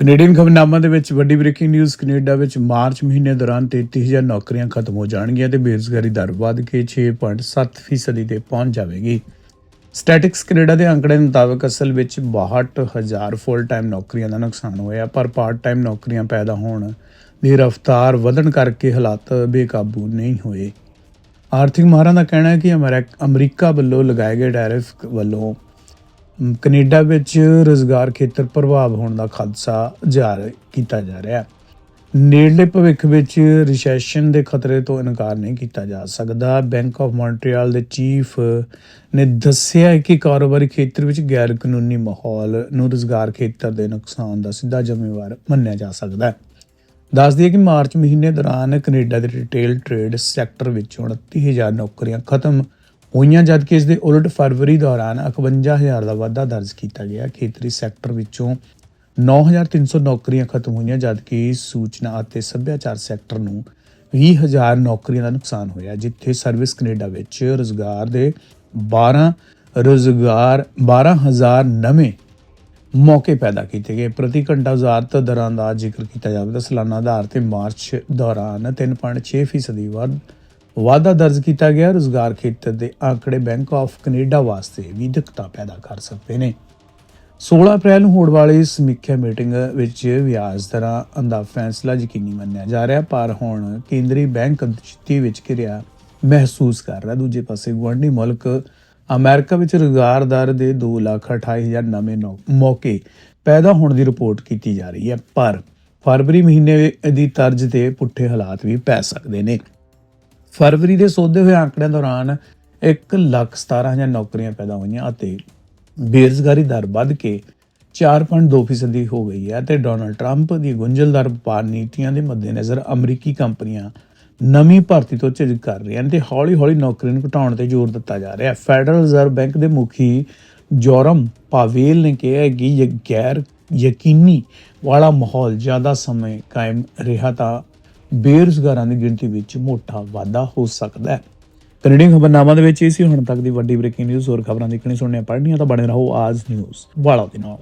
Canadian ਖਬਰਨਾਮਾ ਦੇ ਵਿੱਚ ਵੱਡੀ ਬ੍ਰੇਕਿੰਗ ਨਿਊਜ਼, ਕੈਨੇਡਾ ਵਿੱਚ ਮਾਰਚ ਮਹੀਨੇ ਦੌਰਾਨ 33000 ਨੌਕਰੀਆਂ ਖਤਮ ਹੋ ਜਾਣਗੀਆਂ ਤੇ ਬੇਰੁਜ਼ਗਾਰੀ ਦਰ ਵੱਧ ਕੇ 6.7% ਫੀਸਦੀ ਤੇ ਪਹੁੰਚ ਜਾਵੇਗੀ। ਸਟੈਟਿਕਸ ਕੈਨੇਡਾ ਦੇ ਅੰਕੜੇ ਮੁਤਾਬਕ ਅਸਲ ਵਿੱਚ 62000 ਫੁੱਲ ਟਾਈਮ ਨੌਕਰੀਆਂ ਦਾ ਨੁਕਸਾਨ ਹੋਇਆ, ਪਰ ਪਾਰਟ ਟਾਈਮ ਨੌਕਰੀਆਂ ਪੈਦਾ ਹੋਣ ਦੀ ਰਫ਼ਤਾਰ ਵਧਣ ਕਰਕੇ ਹਾਲਾਤ ਬੇਕਾਬੂ ਨਹੀਂ ਹੋਏ। ਆਰਥਿਕ ਮਾਹਰਾਂ ਦਾ ਕਹਿਣਾ ਹੈ ਕਿ ਅਮਰੀਕ- ਅਮਰੀਕਾ ਵੱਲੋਂ ਲਗਾਏ ਗਏ ਟੈਰਿਫ ਵੱਲੋਂ ਕੈਨੇਡਾ ਵਿੱਚ ਰੋਜ਼ਗਾਰ ਖੇਤਰ ਪ੍ਰਭਾਵ ਹੋਣ ਦਾ ਖਦਸ਼ਾ ਜ਼ਾਹਰ ਕੀਤਾ ਜਾ ਰਿਹਾ ਹੈ। ਨੇੜਲੇ ਭਵਿੱਖ ਵਿੱਚ ਰਿਸੈਸ਼ਨ ਦੇ ਖਤਰੇ ਤੋਂ ਇਨਕਾਰ ਨਹੀਂ ਕੀਤਾ ਜਾ ਸਕਦਾ। ਬੈਂਕ ਆਫ ਮੌਂਟਰੀਅਲ ਦੇ ਚੀਫ ਨੇ ਦੱਸਿਆ ਕਿ ਕਾਰੋਬਾਰੀ ਖੇਤਰ ਵਿੱਚ ਗੈਰ ਕਾਨੂੰਨੀ ਮਾਹੌਲ ਨੂੰ ਰੋਜ਼ਗਾਰ ਖੇਤਰ ਦੇ ਨੁਕਸਾਨ ਦਾ ਸਿੱਧਾ ਜ਼ਿੰਮੇਵਾਰ ਮੰਨਿਆ ਜਾ ਸਕਦਾ ਹੈ। ਦੱਸ ਦਈਏ ਕਿ ਮਾਰਚ ਮਹੀਨੇ ਦੌਰਾਨ ਕੈਨੇਡਾ ਦੇ ਰਿਟੇਲ ਟ੍ਰੇਡ ਸੈਕਟਰ ਵਿੱਚ 29000 ਨੌਕਰੀਆਂ ਖਤਮ ਹੋਈਆਂ ਜਦਕਿ ਇਸ ਦੇ ਉਲਟ ਫਰਵਰੀ ਦੌਰਾਨ 51000 ਦਾ ਵਾਧਾ ਦਰਜ ਕੀਤਾ ਗਿਆ। ਖੇਤਰੀ ਸੈਕਟਰ ਵਿੱਚੋਂ 9300 ਨੌਕਰੀਆਂ ਖਤਮ ਹੋਈਆਂ ਜਦਕਿ ਸੂਚਨਾ ਅਤੇ ਸੱਭਿਆਚਾਰ ਸੈਕਟਰ ਨੂੰ 20000 ਨੌਕਰੀਆਂ ਦਾ ਨੁਕਸਾਨ ਹੋਇਆ, ਜਿੱਥੇ ਸਰਵਿਸ ਕੈਨੇਡਾ ਵਿੱਚ ਰੋਜ਼ਗਾਰ ਦੇ 12 ਰੋਜ਼ਗਾਰ 12000 ਨਵੇਂ ਮੌਕੇ ਪੈਦਾ ਕੀਤੇ ਗਏ। ਪ੍ਰਤੀ ਘੰਟਾ ਵਜ਼ਾਰਤ ਦਰਾਂ ਦਾ ਜ਼ਿਕਰ ਕੀਤਾ ਜਾਵੇ ਤਾਂ ਸਾਲਾਨਾ ਆਧਾਰ ਤੇ ਮਾਰਚ ਦੌਰਾਨ 3.6% ਫੀਸਦੀ ਵੱਧ ਵਾਧਾ ਦਰਜ ਕੀਤਾ ਗਿਆ, ਰੋਜ਼ਗਾਰ ਖੇਤਰ ਦੇ ਆંકੜੇ ਬੈਂਕ ਆਫ ਕੈਨੇਡਾ ਵਾਸਤੇ ਵੀ ਦਿੱਕਤਾਂ ਪੈਦਾ ਕਰ ਸਕਦੇ ਨੇ। 16 ਅਪ੍ਰੈਲ ਨੂੰ ਹੋਣ ਵਾਲੀ ਸਮੀਖਿਆ ਮੀਟਿੰਗ ਵਿੱਚ ਵਿਆਜ ਦਰਾਂ ਦਾ ਫੈਸਲਾ ਯਕੀਨੀ ਮੰਨਿਆ ਜਾ ਰਿਹਾ, ਪਰ ਹੁਣ ਕੇਂਦਰੀ ਬੈਂਕ ਅਨਿਸ਼ਚਿਤੀ ਵਿੱਚ ਕਿਰਿਆ ਮਹਿਸੂਸ ਕਰ ਰਿਹਾ। ਦੂਜੇ ਪਾਸੇ ਗੁਆਂਢੀ ਮੁਲਕ ਅਮਰੀਕਾ ਵਿੱਚ ਰੁਜ਼ਗਾਰ ਦਰ ਦੇ 228000 ਨਵੇਂ ਨੌ- ਮੌਕੇ ਪੈਦਾ ਹੋਣ ਦੀ ਰਿਪੋਰਟ ਕੀਤੀ ਜਾ ਰਹੀ ਹੈ, ਪਰ ਫਰਵਰੀ ਮਹੀਨੇ ਦੀ ਤਰਜ਼ ਤੇ ਪੁੱਠੇ ਹਾਲਾਤ ਵੀ ਪੈ ਸਕਦੇ ਨੇ। ਫਰਵਰੀ ਦੇ ਸੋਧੇ ਹੋਏ ਆંકੜਿਆਂ ਦੌਰਾਨ 117000 ਨੌਕਰੀਆਂ ਪੈਦਾ ਹੋਈਆਂ ਅਤੇ ਬੇਰੁਜ਼ਗਾਰੀ ਦਰ ਵੱਧ ਕੇ 4.2% ਫੀਸਦੀ ਹੋ ਗਈ ਹੈ ਤੇ ਡੋਨਲਡ ਟਰੰਪ ਦੀ ਗੁੰਝਲਦਾਰ ਵਪਾਰ ਨੀਤੀਆਂ ਦੇ ਮੱਦੇਨਜ਼ਰ ਅਮਰੀਕੀ ਕੰਪਨੀਆਂ ਨਵੀਂ ਭਰਤੀ ਤੋਂ ਝਿਜਕ ਕਰ ਰਹੀਆਂ ਨੇ ਤੇ ਹੌਲੀ-ਹੌਲੀ ਨੌਕਰੀਆਂ ਨੂੰ ਘਟਾਉਣ ਤੇ ਜ਼ੋਰ ਦਿੱਤਾ ਜਾ ਰਿਹਾ ਹੈ। ਫੈਡਰਲ ਰਿਜ਼ਰਵ ਬੈਂਕ ਦੇ ਮੁਖੀ ਜੋਰਮ ਪਾਵੇਲ ਨੇ ਕਿਹਾ ਕਿ ਇਹ ਗੈਰ ਯਕੀਨੀ ਵਾਲਾ ਮਾਹੌਲ ਜ਼ਿਆਦਾ ਸਮੇਂ ਕਾਇਮ ਰਿਹਾ ਤਾਂ ਬੇਰੁਜ਼ਗਾਰਾਂ ਦੀ ਗਿਣਤੀ ਵਿੱਚ ਮੋਟਾ ਵਾਧਾ ਹੋ ਸਕਦਾ ਹੈ। ਕੈਨੇਡੀਅਨ ਖਬਰਨਾਮਾ ਦੇ ਵਿੱਚ ਇਹ ਸੀ, ਹੁਣ ਤੱਕ ਦੀ ਵੱਡੀ ਬ੍ਰੇਕਿੰਗ ਨਿਊਜ਼, ਹੋਰ ਖਬਰਾਂ ਦੇਖਣੀ ਸੁਣਨੀਆਂ ਪੜ੍ਹਨੀਆਂ ਤਾਂ ਬਣੇ ਰਹੋ ਆਜ ਨਿਊਜ਼, ਵਾਲਾ ਦੇ ਨਾਲ